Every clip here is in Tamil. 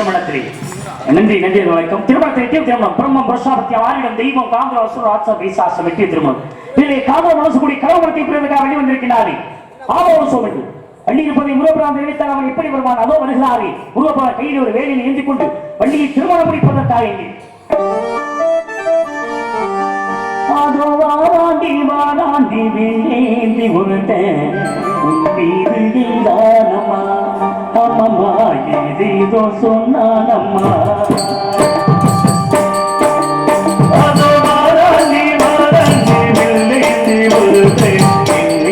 திருமணத்திலே. நன்றி நன்றி வணக்கம். திருமணத்தை எட்டிய திருமணம். பிரம்மம் புருஷாபத்திய வாரிடம் தெய்வம் காந்திர அசுர ஆட்ச பைசாசம் வெட்டிய திருமணம். இதிலே காதல் மனசு கூடி கலவரத்தை பிறந்ததாக வெளி வந்திருக்கிறாரே. ஆபோசம் என்று வள்ளி இருப்பதை முருகபிரான் நினைத்தால் அவன் எப்படி வருவான் அதோ வருகிறாரே. முருகபிரான் கையில் ஒரு வேலையில் ஏந்தி கொண்டு வள்ளியை திருமணம் முடிப்பதற்காக எங்கே அதோ வாராண்டி வாராண்டி வேண்டி உருண்டேன். ఉమ్మిదిదానమ్మ అమ్మమ్మ ఇదిదో సున్నానమ్మ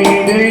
ఇన్ని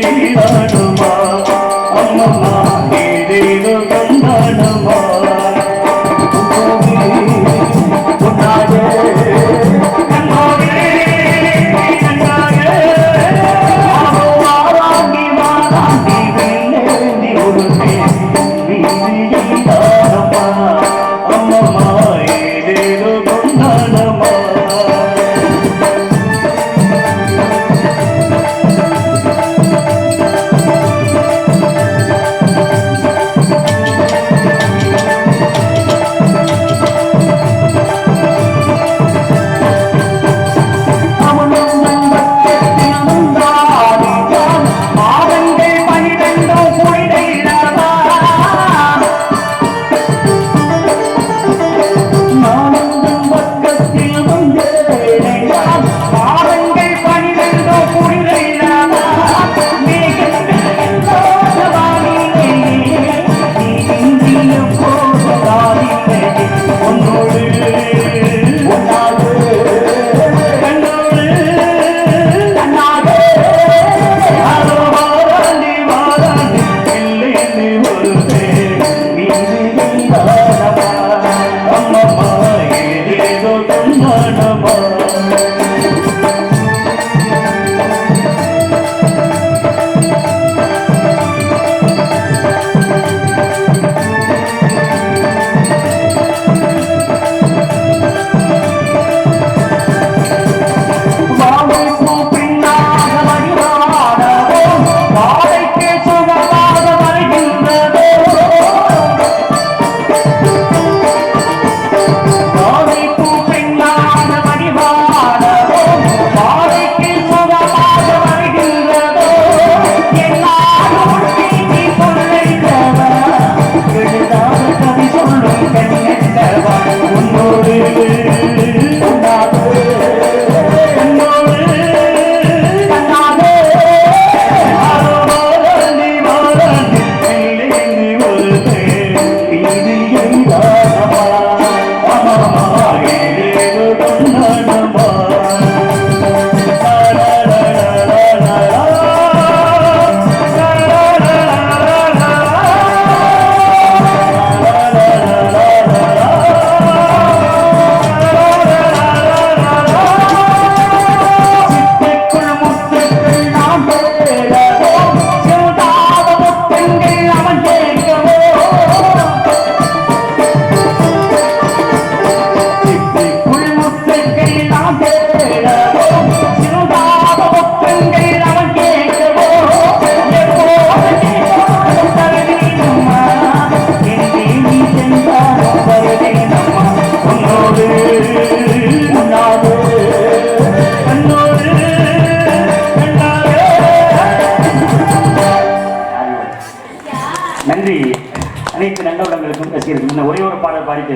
அனைத்து நல்லவடங்களுக்கும் ரசிகர்களுக்கும் இந்த ஒரே ஒரு பாடல் பாடிட்டு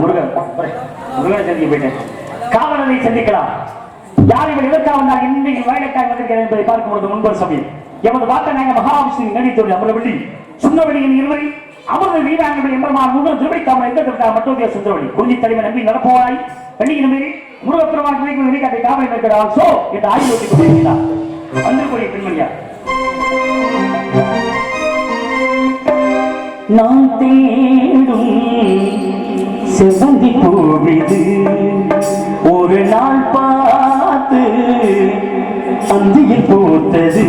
முருகன் முருகனை சந்திக்க போயிட்டேன். காவலரை சந்திக்கலாம். யார் இவர் எதற்காக வந்தார்? இன்னைக்கு வயலுக்காக வந்திருக்கிறார் என்பதை பார்க்கும் பொழுது முன்பொரு சமயம். எமது பார்த்த நாங்கள் மகாவிஷ்ணு நடித்தோடு அமரவள்ளி சுந்தரவழியின் இருவரை அமர்ந்த வீராங்கனை எம்பெருமான் முருகன் திருவை காவல் எந்த திருவிழா மட்டும் சுந்தரவழி குறிஞ்சி தலைவர் நம்பி நடப்போராய் வெள்ளியின் மீறி முருகப்பெருமான் கிடைக்கும் வெளிக்காட்டை காவல் இருக்கிறார் சோ என்று ஆய்வு ஓட்டி கொண்டிருக்கிறார் வந்திருக்கூடிய பெண்மணியா? நான் தேடும் செவந்தி பூவிது ஒரு நாள் பார்த்து அந்தியில் பூத்தது.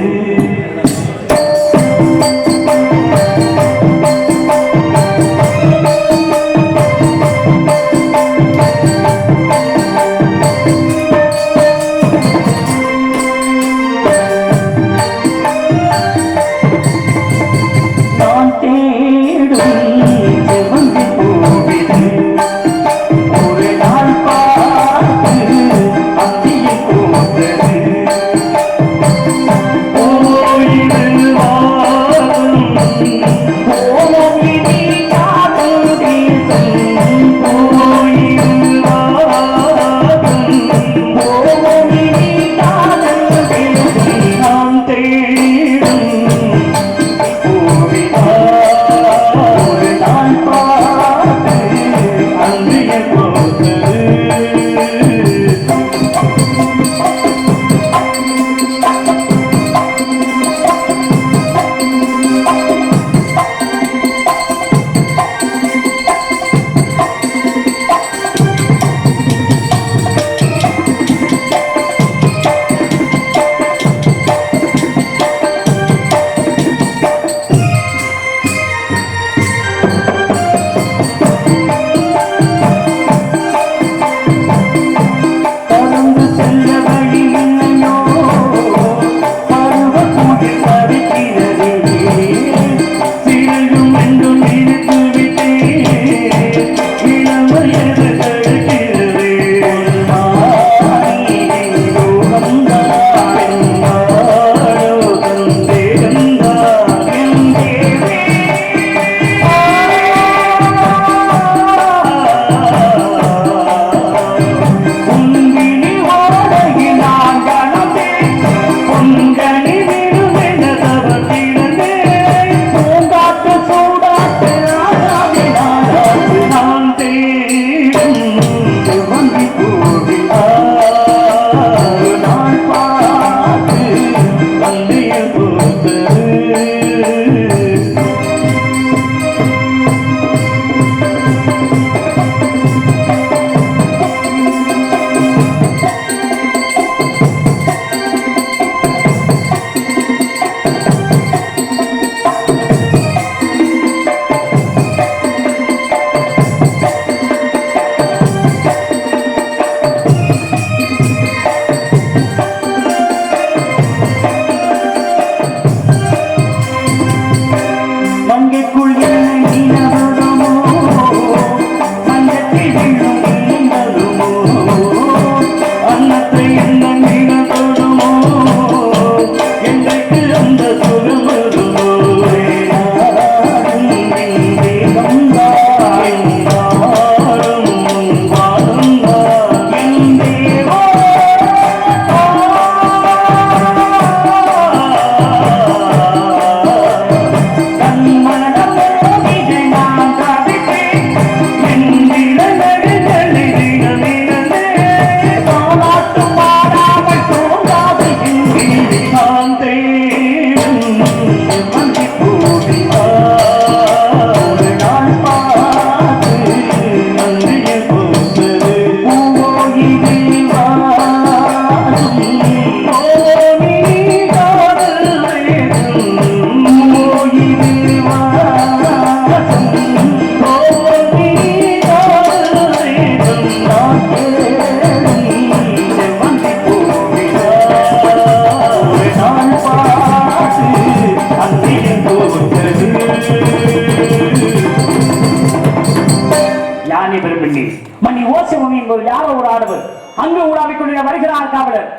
உலாவிக் கொண்டு வருகிறார் காவலர்.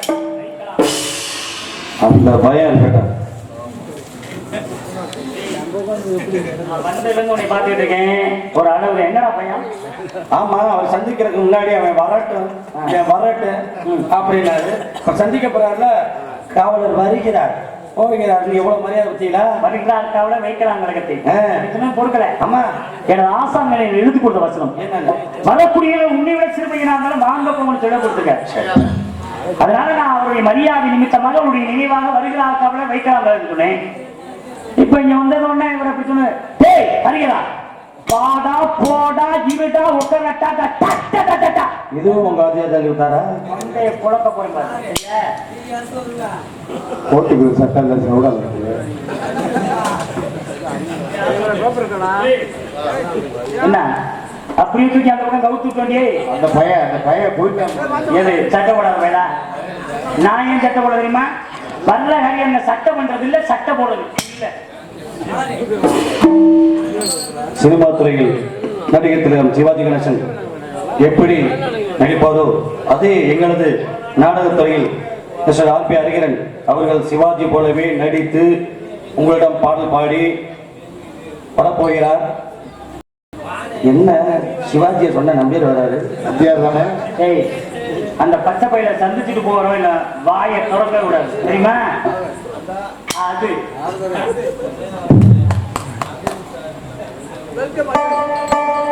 அந்த பயம் ஒரு அளவு என்னடா பையன் ஆமா அவர் சந்திக்கிறதுக்கு முன்னாடி அவன் வரட்டும். வரட்டும் அப்படின்னாரு. சந்திக்க போறாருல. காவலர் வருகிறார். நீ எவ்வளவு மரியாதை பத்தீங்களா வருகிறார் காவலர் வைக்கிறாங்க கழகத்தை. இதுமே பொறுக்கல. ஆமா. எனது எழுதி கொடுத்த வசனம். வரக்கூடிய உன்னை விட சிறுமையினா இருந்தாலும் வாங்க போங்கன்னு சொல்ல கொடுத்துருக்க. அதனால நான் அவருடைய மரியாதை நிமித்தமாக அவருடைய நினைவாக வருகிறார் காவலர் வைக்கிறாங்க சொன்னேன். இப்ப இங்க வந்தது உடனே இவரை அப்படி சொன்ன டேய் வருகிறா. பாடா போடா இருடா உட்காரட்டா டட்டா இதுவும் உங்க ஆதியா தள்ளி விட்டாரா? மண்டைய குழப்ப போய் பாரு ஓட்டுக்கு சட்டம் சவுடால் என்ன? அப்படியே தூக்கி அந்த பக்கம் அந்த பையன் அந்த பையன் போயிட்டான் எது சட்டை போடாத வேடா நான் ஏன் சட்டை போட தெரியுமா? வர்ற காரியம் என்ன சட்டை பண்றது இல்ல சட்டை போடுறது இல்ல. சினிமா துறையில் நடிகர் திலகம் சிவாஜி கணேசன் எப்படி நடிப்பாரோ அதே எங்களது நாடகத் துறையில் மிஸ்டர் ஆர்பி ஹரிகரன் அவர்கள் சிவாஜி போலவே நடித்து உங்களிடம் பாடல் பாடி படப்போகிறார் என்ன சிவாஜியை சொன்ன நம்பியர் வராரு? நம்பியார் தானே? ஏய் அந்த பச்சை பையில சந்திச்சுட்டு போறோம் இல்ல வாயை திறக்க கூடாது தெரியுமா? அது. வெல்கம்